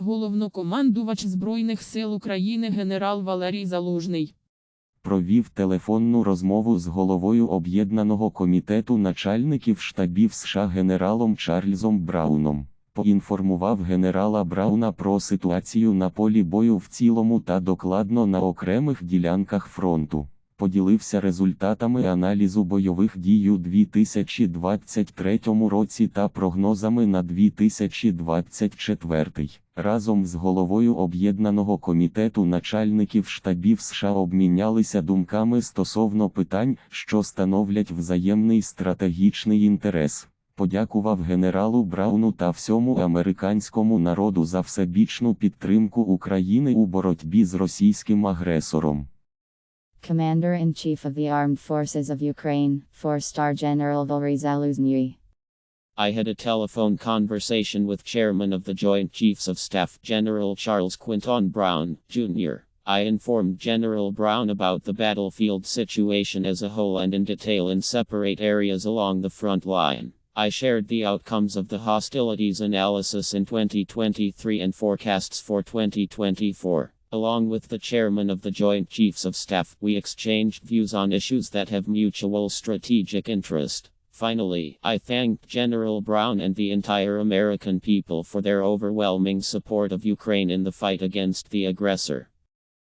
Головнокомандувач Збройних сил України генерал Валерій Залужний. Провів телефонну розмову з головою Об'єднаного комітету начальників штабів США генералом Чарльзом Брауном. Поінформував генерала Брауна про ситуацію на полі бою в цілому та докладно на окремих ділянках фронту. Поділився результатами аналізу бойових дій у 2023 році та прогнозами на 2024. Разом з головою Об'єднаного комітету начальників штабів США обмінялися думками стосовно питань, що становлять взаємний стратегічний інтерес. Подякував генералу Брауну та всьому американському народу за всебічну підтримку України у боротьбі з російським агресором. Commander-in-Chief of the Armed Forces of Ukraine, 4-star General Valery Zaluzny. I had a telephone conversation with Chairman of the Joint Chiefs of Staff, General Charles Quinton Brown, Jr. I informed General Brown about the battlefield situation as a whole and in detail in separate areas along the front line. I shared the outcomes of the hostilities analysis in 2023 and forecasts for 2024. Along with the chairman of the Joint Chiefs of Staff, we exchanged views on issues that have mutual strategic interest. Finally, I thanked General Brown and the entire American people for their overwhelming support of Ukraine in the fight against the aggressor.